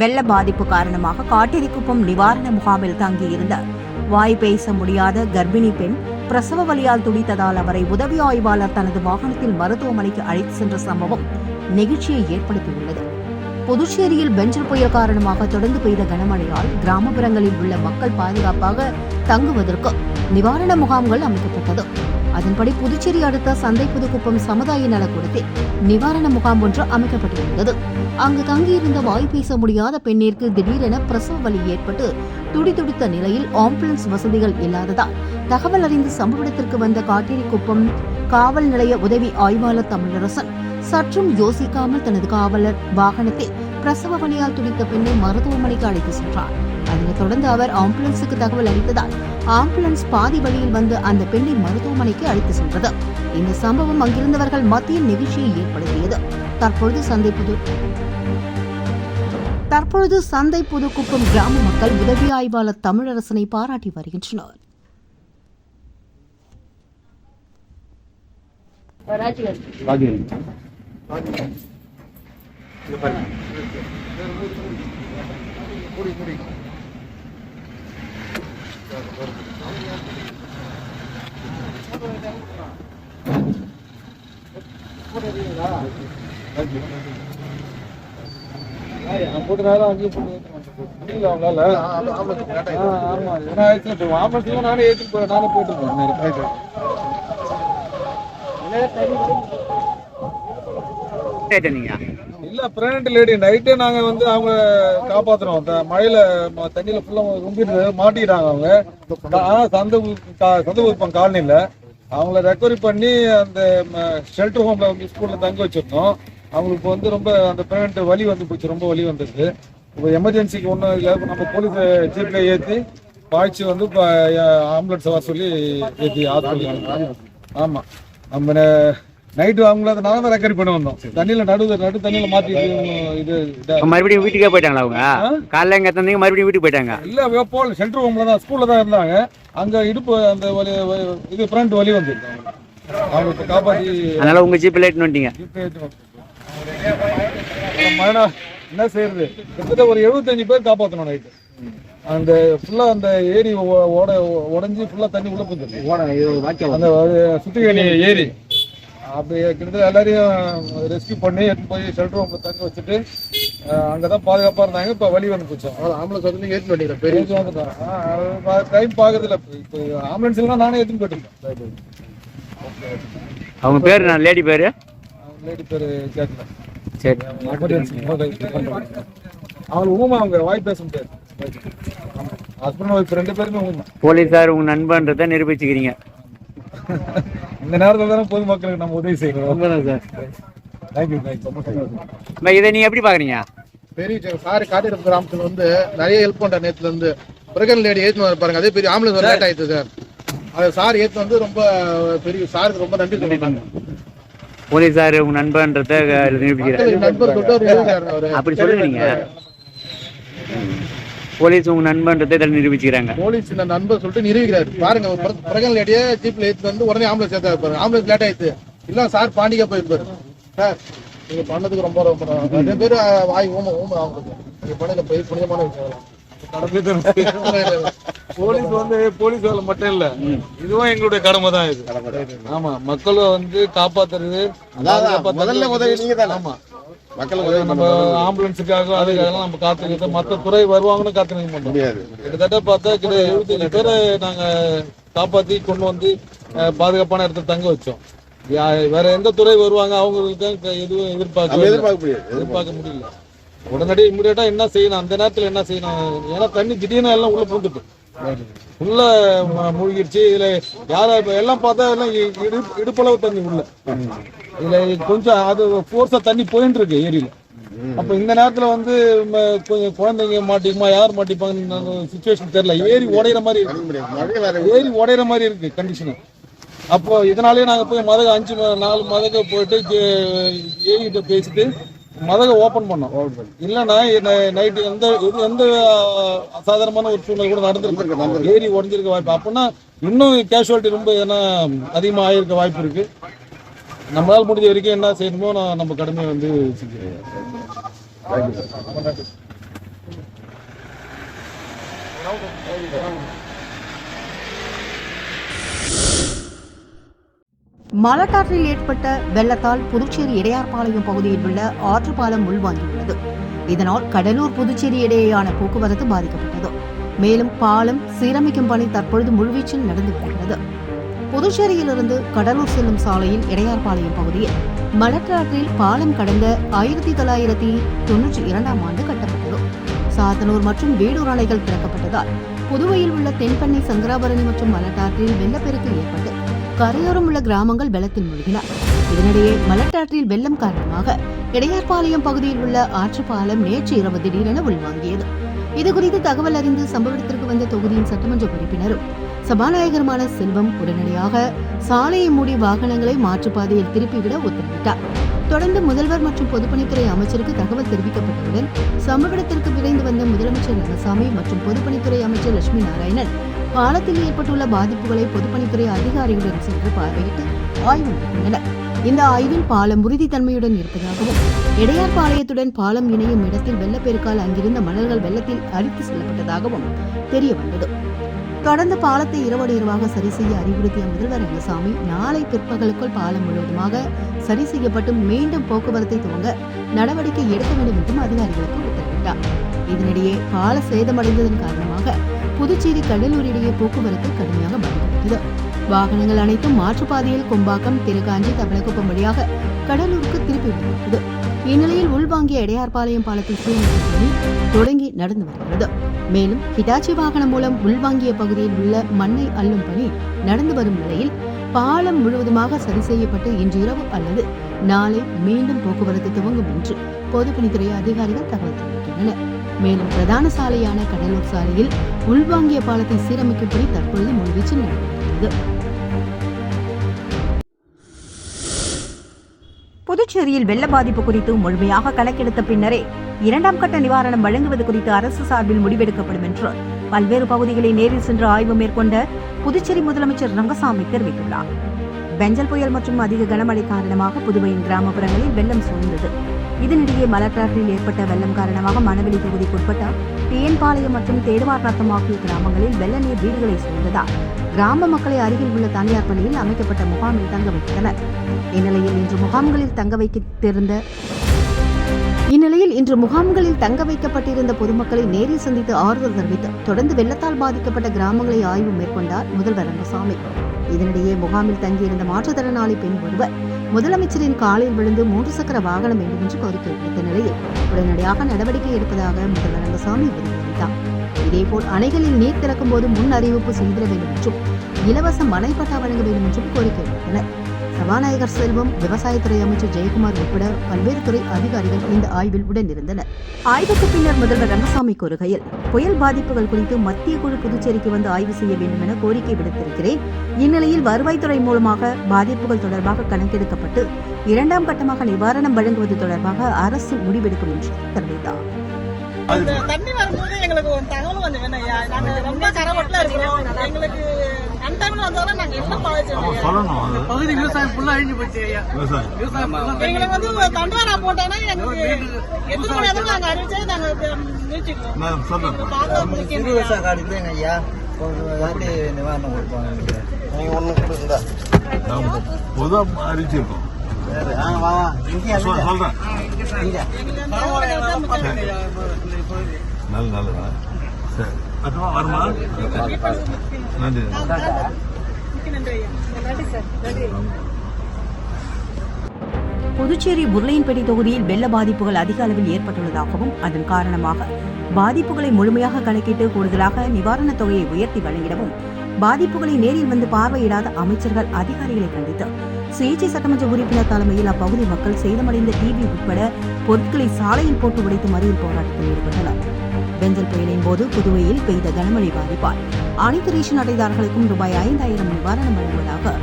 வெள்ள பாதிப்பு காரணமாக காட்டேரிக்குப்பம் நிவாரண முகாமில் தங்கியிருந்த. வாய் பேச முடியாத கர்ப்பிணி பெண் பிரசவ வலியால் துடித்ததால் அவரை உதவி ஆய்வாளர் தனது வாகனத்தில் மருத்துவமனைக்கு அழைத்து சென்ற சம்பவம் நெகிழ்ச்சியை ஏற்படுத்தியுள்ளது. புதுச்சேரியில் பெஞ்சல் புயல் காரணமாக தொடர்ந்து பெய்த கனமழையால் கிராமப்புறங்களில் உள்ள மக்கள் பாதுகாப்பாக தங்குவதற்கு நிவாரண முகாம்கள் அமைக்கப்பட்டது. அதன்படி புதுச்சேரி அடுத்த சந்தை புதுக்குப்பம் சமுதாய நலக்கூடத்தில் நிவாரண முகாம் ஒன்று அமைக்கப்பட்டிருந்தது. அங்கு தங்கியிருந்த வாய் பேச முடியாத பெண்ணிற்கு திடீரென பிரசவ வலி ஏற்பட்டு துடிதுடித்த நிலையில் ஆம்புலன்ஸ் வசதிகள் இல்லாததால் தகவல் அறிந்து சம்பவ இடத்திற்கு வந்த காட்டேரிக்குப்பம் காவல் நிலைய உதவி ஆய்வாளர் தமிழரசன் சற்றும் யோசிக்காமல் தனது காவலர் வாகனத்தில் பிரசவ வலியால் துடித்த பெண்ணை மருத்துவமனைக்கு அழைத்து சென்றார். அதனைத் தொடர்ந்து அவர் ஆம்புலன்ஸுக்கு தகவல் அளித்ததால் ஆம்புலன்ஸ் பாதி வழியில் வந்து அந்த பெண்ணை மருத்துவமனைக்கு அழைத்து சென்றது. இந்த சம்பவம் அங்கிருந்தவர்கள் மத்தியில் நெகிழ்ச்சியை ஏற்படுத்தியது. தற்பொழுது சந்தை புது தற்பொழுது சந்தை புதுக்குப்பம் கிராம மக்கள் உதவி ஆய்வாளர் தமிழரசனை பாராட்டி வருகின்றனர். ராஜீவ் போட்டு நேரம் அங்கேயும் முடியல அவங்களால ஆமா ஏன்னா ஆயிடுச்சு ஆம்புலன்ஸ்ல நானே ஏற்றி போறேன் நானே போயிட்டு இருக்கேன் நீங்க இல்ல பிரெக்னன்ட் லேடி நைட்டே நாங்க வந்து அவங்க காப்பாத்துறோம். அந்த மழையில ம- தண்ணியில ஃபுல்லா ரொம்பிட்டு மாட்டிட்டாங்க அவங்க. சந்த சந்த உப்பம் காலனில அவங்கள ரெக்கவரி பண்ணி அந்த ஷெல்டர் ஹோம்ல வந்து ஸ்கூல்ல தங்க வச்சிருந்தோம். அவங்களுக்கு வந்து ரொம்ப அந்த பிரெக்னன்ட் வலி வந்து போச்சு ரொம்ப வலி வந்துச்சு. இப்போ எமர்ஜென்சிக்கு ஒன்றும் இல்லை நம்ம போலீஸ் ஜீப்ல ஏற்றி பாய்ச்சி வந்து இப்போ ஆம்புலன்ஸ் வர சொல்லி ஏற்றி ஆஸ்பத்திரி ஆமாம் நம்ம நைட்டு அவங்கள நாங்க தான் ரெக்கவரி பண்ண வந்தோம். தண்ணியில நடு நடு தண்ணியில மாத்தி இது இதா- மறுபடியும் வீட்டுக்கே போயிட்டாங்களா அவங்க? காலைல எங்க தந்தீங்க மறுபடியும் வீட்டுக்கு போயிட்டாங்க? இல்ல போல ஷெல்டர் ஹோம்ல தான் ஸ்கூல்ல தான் இருந்தாங்க. அங்க இடுப்பு அந்த வலி இது ஃப்ரண்ட் வலி வந்து அவங்க இப்ப காப்பாத்தி அதனால உங்க ஜீப் லேட் வந்துட்டீங்க. ஜீப்ல ஏத்தி வந்தோம். மழை என்ன செய்யறது கிட்டத்தட்ட ஒரு எழுபத்தஞ்சு பேர் காப்பாத்தணும் நைட்டு அந்த ஃபுல்லா அந்த ஏரி ஓட உடஞ்சி ஃபுல்லா தண்ணி உள்ள போகுது அந்த சுத்திகணி ஏரி அப்படி கிட்டத்தட்ட எல்லாரையும் ரெஸ்கியூ பண்ணி எடுத்து போய் ஷெல்டர் ரூம்ல தங்க வச்சுட்டு அஹ், அங்கதான் பாதுகாப்பா இருந்தாங்க. இப்ப வழி வந்து போச்சோம் ஆம்புலன்ஸ் வந்து ஏற்றி பண்ணிடுறேன் பெரிய வந்துட்டோம். டைம் பாக்குறது இல்ல இப்போ ஆம்புலன்ஸ் எல்லாம் நானே எடுத்துன்னு போயிட்டேன் அவங்க பேரு நான் லேடி பேரு? லேடி பேரு கேட்கல சரி அவங்க ஊமா அவங்க வாய் பேச முடியாது. ஹஸ்பண்ட் ஒய்ஃப் ரெண்டு பேருமே ஊமா போலீஸார் உங்க நண்பன்றதை நிரூபிச்சுக்கிறீங்க. இந்த நேரத்துல தானே பொதுமக்களுக்கு நம்ம உதவி செய்யணும். சார். தேங்க்யூ தேங்க்யூ அம்மா, இதை நீங்க எப்படி பாக்குறீங்க? பெரிய சார் காட்டிருப்பு கிராமத்துல வந்து நிறைய ஹெல்ப் பண்ற நேரத்துல இருந்து பிரகன் லேடி ஏற்றி வந்து பாருங்க. அதே பெரிய ஆம்புலன்ஸ் லேட் ஆயிடுச்சு சார். அது சார் ஏத்து வந்து ரொம்ப பெரிய சாருக்கு ரொம்ப நன்றி சொல்றாங்க போலீஸார் உங்க நண்பன்றதை நிரூபிக்கிறார் அப்படி சொல்லுங்க போலீஸ் உங்க நண்பன்றதை இதில் நிரூபிச்சுக்கிறாங்க. போலீஸ் இந்த நண்பர் சொல்லிட்டு நிரூபிக்கிறாரு. பாருங்க ஒரு பிர- பிரகன் லேடியே ஜீப்ல ஏத்தி வந்து உடனே ஆம்புலன்ஸ் ஏத்தா பாருங்க ஆம்புலன்ஸ் லேட் ஆயிடுச்சு. இல்ல சார் பாண்டிகா போயிருப்பாரு சார் நீங்க பண்ணதுக்கு ரொம்ப ரொம்ப நிறைய பேர் வாய் ஊம ஊம அவங்களுக்கு நீங்க பண்ணதுல போய் புனிதமான விஷயம். போலீஸ் வந்து போலீஸ் வேலை மட்டும் இல்ல. இதுவும் எங்களுடைய கடமை தான் இது. ஆமா மக்களை வந்து காப்பாத்துறது முதல்ல உதவி நீங்க தானே ஆமா. நம்ம ஆம்புலன்ஸுக்காக அதுக்காக நம்ம காத்துக்கிட்டு மத்த துறை வருவாங்கன்னு காத்துக்க மாட்டோம். கிட்டத்தட்ட பார்த்தா கிட்ட எழுபத்தஞ்சு பேரை நாங்க காப்பாத்தி கொண்டு வந்து பாதுகாப்பான இடத்துல தங்க வச்சோம். வேற எந்த துறை வருவாங்க அவங்களுக்கு எதுவும் எதிர்பார்க்க எதிர்பார்க்க எதிர்பார்க்க முடியல. உடனடி இமிடியேட்டா என்ன செய்யணும் அந்த நேரத்துல என்ன செய்யணும்? ஏன்னா தண்ணி திடீர்னு எல்லாம் உள்ள பூந்துட்டு உள்ள மூழ்கிருச்சு. மூழ்கிடுச்சு இதுல யார இப்ப எல்லாம் பார்த்தா எல்லாம் இடு- இடுப்பளவு தண்ணி உள்ள. இதுல கொஞ்சம் அது போர்ஸா தண்ணி போயிட்டு இருக்கு ஏரியில. அப்ப இந்த நேரத்துல வந்து கொஞ்சம் குழந்தைங்க மாட்டிக்குமா யார் மாட்டிப்பாங்கன்னு சுச்சுவேஷன் தெரியல. ஏரி உடையிற மாதிரி இருக்கு. ஏரி உடையிற மாதிரி இருக்கு கண்டிஷன் அப்போ இதனாலேயே நாங்க போய் மதக அஞ்சு நாலு மதக போயிட்டு ஏரிகிட்ட பேசிட்டு மதக ஓபன் பண்ணோம். இல்லைன்னா நைட்டு எந்த இது எந்த அசாதாரணமான ஒரு சூழ்நிலை கூட நடந்திருக்கு. ஏரி உடஞ்சிருக்க வாய்ப்பு. அப்படின்னா இன்னும் கேஷுவாலிட்டி ரொம்ப எதனா அதிகமாக ஆயிருக்க வாய்ப்பு இருக்கு. நம்மளால முடிஞ்ச வரைக்கும் என்ன செய்யணுமோ நான் நம்ம கடமையை வந்து செஞ்சுருக்கோம். மலட்டாற்றில் ஏற்பட்ட வெள்ளத்தால் புதுச்சேரி இடையார்பாளையம் பகுதியில் உள்ள ஆற்றுப்பாலம் உள்வாங்கியுள்ளது. இதனால் கடலூர் புதுச்சேரி இடையேயான போக்குவரத்து பாதிக்கப்பட்டது. மேலும் பாலம் சீரமைக்கும் பணி தற்பொழுது முழுவீச்சில் நடந்து வருகிறது. புதுச்சேரியிலிருந்து கடலூர் செல்லும் சாலையில் இடையார்பாளையம் பகுதியில் மலட்டாற்றில் பாலம் கடந்த ஆயிரத்தி தொள்ளாயிரத்தி தொன்னூற்றி இரண்டாம் ஆண்டு கட்டப்பட்டது. சாத்தனூர் மற்றும் வேடூர் அணைகள் திறக்கப்பட்டதால் புதுவையில் உள்ள தென்பண்ணை சங்கராபரணி மற்றும் மலட்டாற்றில் வெள்ளப்பெருக்கு ஏற்பட்டு கரையோரம் உள்ள கிராமங்கள் வெள்ளத்தில் மூழ்கின. இதனிடையே மலட்டாற்றில் வெள்ளம் காரணமாக இடையார்பாளையம் பகுதியில் உள்ள ஆற்றுப்பாலம் நேற்று இரவு திடீரென உள்வாங்கியது. இதுகுறித்து தகவல் அறிந்து சம்பவ இடத்திற்கு வந்த தொகுதியின் சட்டமன்ற உறுப்பினரும் சபாநாயகருமான செல்வம் உடனடியாக சாலையை மூடி வாகனங்களை மாற்றுப்பாதையில் திருப்பிவிட உத்தரவிட்டார். தொடர்ந்து முதல்வர் மற்றும் பொதுப்பணித்துறை அமைச்சருக்கு தகவல் தெரிவிக்கப்பட்டவுடன் சம்பவ இடத்திற்கு விரைந்து வந்த முதலமைச்சர் ரங்கசாமி மற்றும் பொதுப்பணித்துறை அமைச்சர் லட்சுமி நாராயணன் பாலத்தில் ஏற்பட்டுள்ள பாதிப்புகளை பொதுப்பணித்துறை அதிகாரிகளுடன் சென்று பார்வையிட்டு ஆய்வு மேற்கொண்டனர். இந்த ஆய்வில் பாலம் உறுதித்தன்மையுடன் இருப்பதாகவும் இடையார் பாளையத்துடன் பாலம் இணையும் இடத்தில் வெள்ளப்பெருக்கால் அங்கிருந்த மணல்கள் வெள்ளத்தில் அரித்து செல்லப்பட்டதாகவும் தெரிய வந்தது தொடர்ந்து பாலத்தை இரவோடு இரவாக சரி செய்ய அறிவுறுத்திய முதல்வர் ரங்கசாமி நாளை பிற்பகலுக்குள் பாலம் முழுவதுமாக சரி செய்யப்பட்டு மீண்டும் போக்குவரத்தை துவங்க நடவடிக்கை எடுக்க வேண்டும் என்றும் அதிகாரிகளுக்கு உத்தரவிட்டார். இதனிடையே பால சேதமடைந்ததன் காரணமாக புதுச்சேரி கடலூர் இடையே போக்குவரத்து கடுமையாக பாதிக்கப்பட்டது. வாகனங்கள் அனைத்தும் மாற்றுப்பாதையில் கொம்பாக்கம் திருக்காஞ்சி தவளக்குப்பம் வழியாக கடலூருக்கு திருப்பி விடப்பட்டது இந்நிலையில் உள்வாங்கிய இடையார்பாளையம் பாலத்தை சீரமைக்கும் தொடங்கி நடந்து வருகிறது. மேலும் ஹிட்டாச்சி வாகனம் மூலம் உள்வாங்கிய பகுதியில் உள்ள மண்ணை அள்ளும் பணி நடந்து வரும் நிலையில் பாலம் முழுவதுமாக சரி செய்யப்பட்டு இன்று இரவு அல்லது நாளை மீண்டும் போக்குவரத்து துவங்கும் என்று பொதுப்பணித்துறை அதிகாரிகள் தகவல் தெரிவிக்கின்றனர். மேலும் பிரதான சாலையான கடலூர் சாலையில் உள்வாங்கிய பாலத்தை சீரமைக்கும் பணி தற்பொழுது முன்வீச்சு நடைபெறுகிறது. புதுச்சேரியில் வெள்ள பாதிப்பு குறித்து முழுமையாக கணக்கெடுத்த பின்னரே இரண்டாம் கட்ட நிவாரணம் வழங்குவது குறித்து அரசு சார்பில் முடிவெடுக்கப்படும் என்று பல்வேறு பகுதிகளை நேரில் சென்று ஆய்வு மேற்கொண்ட புதுச்சேரி முதலமைச்சர் ரங்கசாமி தெரிவித்துள்ளார். பெஞ்சல் புயல் மற்றும் அதிக கனமழை காரணமாக புதுவையின் கிராமப்புறங்களில் வெள்ளம் சூழ்ந்தது. இதனிடையே மலக்காற்றில் ஏற்பட்ட வெள்ளம் காரணமாக மணவெளி தொகுதிக்குட்பட்ட தேன்பாளையம் மற்றும் தேடுவார்நத்தம் ஆகிய கிராமங்களில் வெள்ள நீர் வீடுகளை சூழ்ந்ததால் கிராம மக்களை அருகில் உள்ள தனியார் பள்ளியில் அமைக்கப்பட்ட முகாமில் தங்க வைத்தனர். இந்நிலையில் இன்று முகாம்களில் தங்க வைத்திருந்த இந்நிலையில் இன்று முகாம்களில் தங்க வைக்கப்பட்டிருந்த பொதுமக்களை நேரில் சந்தித்து ஆறுதல் தெரிவித்து தொடர்ந்து வெள்ளத்தால் பாதிக்கப்பட்ட கிராமங்களை ஆய்வு மேற்கொண்டார் முதல்வர் ரங்கசாமி. இதனிடையே முகாமில் தங்கியிருந்த மாற்றுத்திறனாளி பெண் ஒருவர் முதலமைச்சரின் காலில் விழுந்து மூன்று சக்கர வாகனம் வேண்டும் என்று கோரிக்கை விடுத்த நிலையில் உடனடியாக நடவடிக்கை எடுப்பதாக முதல்வர் ரங்கசாமி உறுதியளித்தார். இதேபோல் அணைகளில் நீர் திறக்கும் போது முன் அறிவிப்பு செய்திட வேண்டும் என்றும் இலவச மனை வழங்க வேண்டும் என்றும் கோரிக்கை விடுத்தனர். சபாநாயகர் செல்வம் விவசாயத்துறை அமைச்சர் ஜெயக்குமார் உட்பட பல்வேறு துறை அதிகாரிகள் இந்த ஆய்வில் உடனிருந்தனர். ஆய்வுக்கு பின்னர் முதல்வர் ரங்கசாமி கூறுகையில் புயல் பாதிப்புகள் குறித்து மத்திய குழு புதுச்சேரிக்கு வந்து ஆய்வு செய்ய வேண்டும் என கோரிக்கை விடுத்திருக்கிறேன். இந்நிலையில் வருவாய்த்துறை மூலமாக பாதிப்புகள் தொடர்பாக கணக்கெடுக்கப்பட்டு இரண்டாம் கட்டமாக நிவாரணம் வழங்குவது தொடர்பாக அரசு முடிவெடுக்கும் என்று தெரிவித்தார். தண்ணி வரும்போது எங்களுக்கு ஒரு தகவல் வந்து வேணும் நாங்க ரொம்ப கரவட்டில் இருக்கிறோம் எங்களுக்கு அந்த டைம்ல வந்தாலும் நாங்க என்ன பாதிச்சோம் பகுதி விவசாயம் ஃபுல்லா அழிஞ்சு போச்சு ஐயா. விவசாயம். full ஆ எங்களுக்கு வந்து ஒரு தண்டவாரா போட்டானா எங்களுக்கு எத்தனை மணி நேரம் நாங்க அறிவிச்சே நாங்க நிறுத்திக்குவோம் எங்களுக்கு பார்த்தா முக்கியம் ஐயா. விவசாய கார்டு இல்லைங்க ஐயா. ஒரு வாட்டி நிவாரணம் கொடுப்பாங்க நீங்க ஒண்ணு கொடுங்க. பொதுவாக அறிவிச்சிருக்கோம் சரி ஆ வா வா. இங்கே சொல்- சொல்றேன். இங்க. எங்களுக்கு அந்த ஐயா. நல்ல நல்லதா சரி அதுவா வருமா நன்றி. புதுச்சேரி உருளையன்பேட்டை தொகுதியில் வெள்ள பாதிப்புகள் அதிக அளவில் ஏற்பட்டுள்ளதாகவும் அதன் காரணமாக பாதிப்புகளை முழுமையாக கணக்கிட்டு கூடுதலாக நிவாரணத் தொகையை உயர்த்தி வழங்கிடவும் பாதிப்புகளை நேரில் வந்து பார்வையிடாத அமைச்சர்கள் அதிகாரிகளை கண்டித்து சுயேட்சை சட்டமன்ற உறுப்பினர் தலைமையில் அப்பகுதி மக்கள் சேதமடைந்த டிவி உட்பட பொருட்களை சாலையில் போட்டு உடைத்து மறியல் போராட்டத்தில் ஈடுபட்டனர். பெஞ்சல் புயலின் போது புதுவையில் பெய்த கனமழை பாதிப்பால் அனைத்து ரேஷன் அட்டைதாரர்களுக்கும் ரூபாய் ஐந்தாயிரம் நிவாரணம் வழங்குவதாக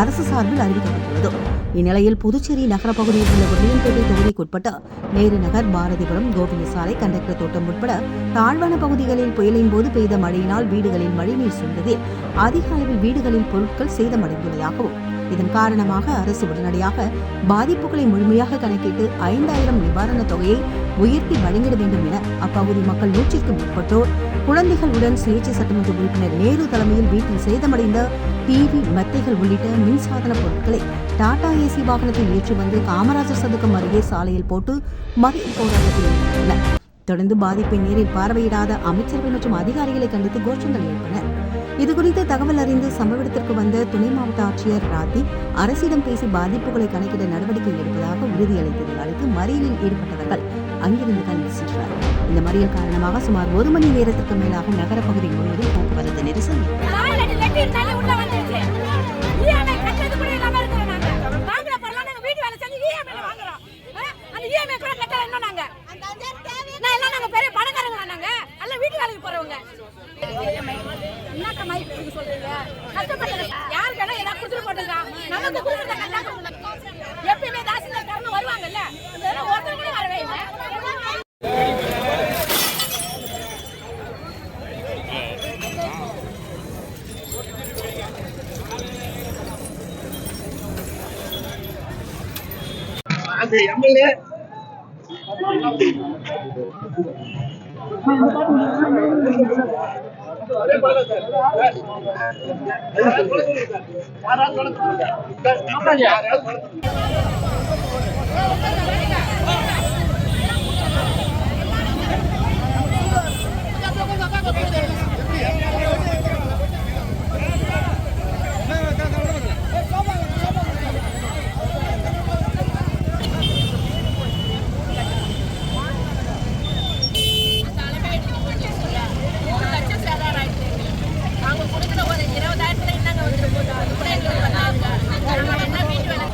அரசு சார்பில் அறிவிக்கப்பட்டுள்ளது. இந்நிலையில் புதுச்சேரி நகர பகுதியில் உள்ள வில்லியன்பேட்டை தொகுதிக்குட்பட்ட நேரு நகர் பாரதிபுரம் கோவிந்த சாலை கண்டக்டர் தோட்டம் உட்பட தாழ்வான பகுதிகளில் புயலின் போது பெய்த மழையினால் வீடுகளில் மழைநீர் சூழ்ந்ததில் அதிக அளவில் வீடுகளில் பொருட்கள் சேதமடைந்துள்ளதாகவும் இதன் காரணமாக அரசு உடனடியாக பாதிப்புகளை முழுமையாக கணக்கிட்டு ஐந்தாயிரம் நிவாரணத் தொகையை உயர்த்தி வழங்கிட வேண்டும் என அப்பகுதி மக்கள் நூற்றிற்கும் மேற்பட்டோர் குழந்தைகளுடன் சுயேட்சை சட்டமன்ற உறுப்பினர் நேரு தலைமையில் வீட்டில் சேதமடைந்த டிவி மெத்தைகள் உள்ளிட்ட மின்சாதன பொருட்களை டாடா ஏசி வாகனத்தில் ஏற்றி வந்து காமராஜர் சதுக்கம் அருகே சாலையில் போட்டு மறியல் போராட்டத்தில் ஈடுபட்டனர். தொடர்ந்து பாதிப்பை நேரில் பார்வையிடாத அமைச்சர்கள் மற்றும் அதிகாரிகளை கண்டித்து கோஷங்கள் எழுப்பினர். இதுகுறித்து தகவல் அறிந்து சம்பவ இடத்திற்கு வந்த துணை மாவட்ட ஆட்சியர் ராத்தி அரசிடம் பேசி பாதிப்புகளை கணக்கிட நடவடிக்கை எடுப்பதாக உறுதியளித்ததை அடுத்து மறியலில் ஈடுபட்டவர்கள் அங்கிருந்து கல்வி சென்றார் இந்த மறியல் காரணமாக சுமார் ஒரு மணி நேரத்திற்கு மேலாக நகரப்பகுதி முழுவதும் போக்குவரத்து நெரிசல் அது எம்எல்ஏ அவங்க கொடுக்குற ஒரு இருபதாயிரத்துல என்னங்க வந்துட்டு போகுது அது கூட எங்களுக்கு வந்தாங்க நாங்க என்ன வீட்டு வேலை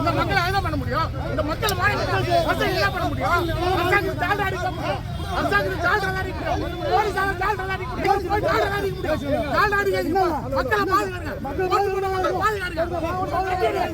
இந்த மக்களை அதுதான் பண்ண முடியும்? இந்த மக்கள் மக்கள் என்ன பண்ண முடியும்? அரசாங்கத்துக்கு தாழ்ந்து அடிக்க முடியும். அரசாங்கத்துக்கு தாழ்ந்து அடிக்க முடியும். போலீஸால அடிக்க முடியும். அடிக்க முடியும். அடிக்க மக்களை பாதுகாருங்க பாதுகாருங்க